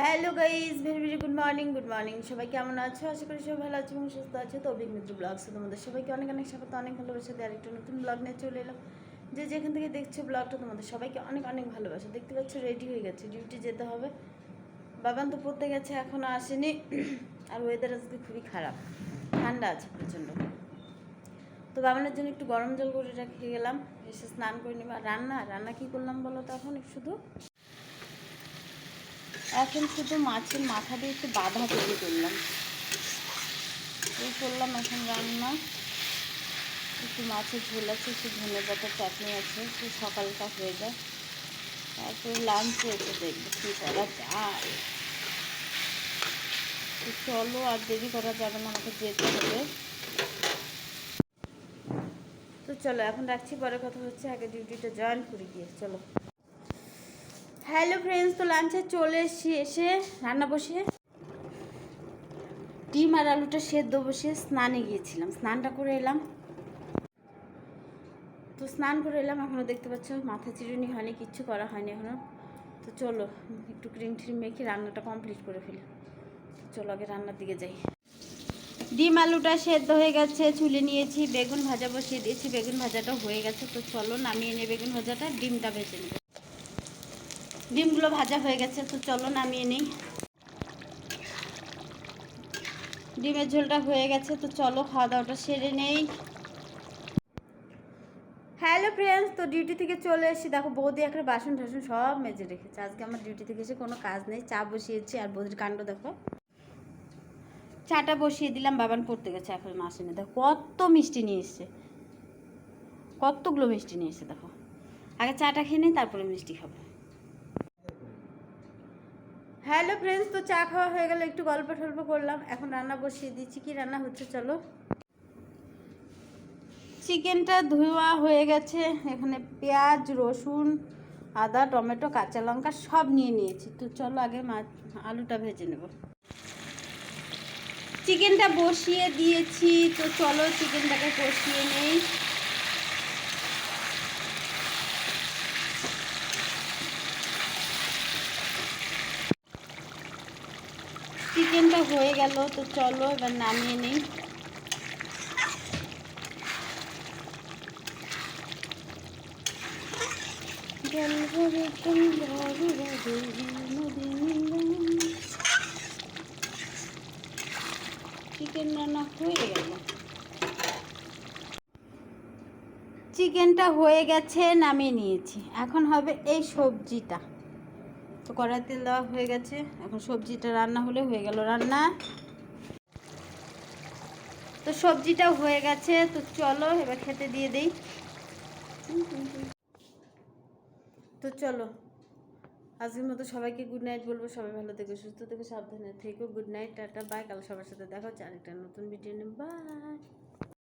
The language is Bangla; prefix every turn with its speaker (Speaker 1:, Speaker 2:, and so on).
Speaker 1: Hello guys very very good morning good morning সবাই কেমন আছো? আশা করি সবাই ভালো আছো এবং সুস্থ আছো। তো অভিক মিত্র ব্লগসে তোমাদের সবাইকে অনেক অনেক স্বাগত, অনেক ভালোবাসা। দিয়ে আরেকটা নতুন ব্লগ নিয়ে চলে এলাম। যে যেখান থেকে দেখছ ব্লগটা তোমাদের সবাইকে অনেক অনেক ভালোবাসা। দেখতে পাচ্ছ রেডি হয়ে গেছে। ডিউটি যেতে হবে। বাবান তো পড়তে গেছে এখনও আসেনি। আর ওয়েদার আজকে খুবই খারাপ। ঠান্ডা আছে প্রচণ্ড। তো বাবানের জন্য একটু গরম জল করে রেখে গেলাম। এসে স্নান করে নিবা। রান্না রান্না কি করলাম বলো তো এখন? শুধু এখন শুধু মাছের মাথা দিয়ে একটু বাঁধা তৈরি করলাম। এই করলাম এখন রান্না। একটু মাছের ঝোল আছে, একটু ধনে পাতার চাটনি আছে, একটু সকালটা হয়ে যায় তারপরে লাঞ্চ এসে দেখব কী করা যায়। চলো আর দেরি করা যাবে না, আমাকে যেতে হবে। তো চলো, এখন রাখছি, পরে কথা হচ্ছে, আগে ডিউটিটা জয়েন করে গিয়ে। চলো। হ্যালো ফ্রেন্ডস, তো লাঞ্চে চলে এসেছি এসে রান্না বসে। ডিম আর আলুটা সেদ্ধ বসে স্নানে গিয়েছিলাম, স্নানটা করে এলাম। তো স্নান করে এলাম এখনও দেখতে পাচ্ছ মাথা চিরুনি হয়নি, কিচ্ছু করা হয়নি এখনও তো চলো, একটু ক্রিম ট্রিম মেখে রান্নাটা কমপ্লিট করে ফেলি। চলো আগে রান্নার দিকে যাই। ডিম আলুটা সেদ্ধ হয়ে গেছে, চুলে নিয়েছি, বেগুন ভাজা বসিয়ে দিয়েছি, বেগুন ভাজাটা হয়ে গেছে। তো চলো নামিয়ে নিয়ে বেগুন ভাজাটা, ডিমটা ভেজে নেব ডিমগুলো ভাজা হয়ে গেছে তো চলো নামিয়ে নিই। ডিমের ঝোলটা হয়ে গেছে তো চলো খাওয়া দাওয়াটা সেরে নেই। হ্যালো ফ্রেন্ডস তো ডিউটি থেকে চলে এসেছি। দেখো বৌদি একটা বাসন টাসন সব মেজে রেখেছে। আজকে আমার ডিউটি থেকে এসে কোনো কাজ নেই। চা বসিয়েছি আর বৌদির কাণ্ড দেখো। চাটা বসিয়ে দিলাম বাবান পড়তে গেছে এখন আসেনি দেখো কত মিষ্টি নিয়ে এসছে। কতগুলো মিষ্টি নিয়ে এসছে দেখো। আগে চাটা খেয়ে নিই তারপরে মিষ্টি খাব। হ্যালো ফ্রেন্ডস, তো চা খাওয়া হয়ে গেল, একটু গল্প টল্প করলাম। এখন রান্না বসিয়ে দিচ্ছি। কি রান্না হচ্ছে চলো। চিকেনটা ধোয়া হয়ে গেছে। এখানে পেঁয়াজ, রসুন, আদা, টমেটো, কাঁচা লঙ্কা সব নিয়ে নিয়েছি। তো চলো আগে মাছ আলুটা ভেজে নেব। চিকেনটা বসিয়ে দিয়েছি। তো চলো চিকেনটাকে কষিয়ে নেই। চিকেনটা হয়ে গেল, তো চলো এবার নামিয়ে নিই। চিকেন রান্না হয়ে চিকেনটা হয়ে গেছে, নামিয়ে নিয়েছি। এখন হবে এই সবজিটা। তো কড়াই তেল দেওয়া হয়ে গেছে। এখন সবজিটা রান্না হলে হয়ে গেল রান্না। তো সবজিটাও হয়ে গেছে, তো চলো এবার খেতে দিয়ে দেই। তো চলো, আজকের মতো সবাইকে গুড নাইট বলব। সবাই ভালো থেকো, সুস্থ থেকো, সাবধানে থেকো। গুড নাইট টাটা বাই কাল সবার সাথে দেখা হচ্ছে আরেকটা নতুন ভিডিও নেব বাই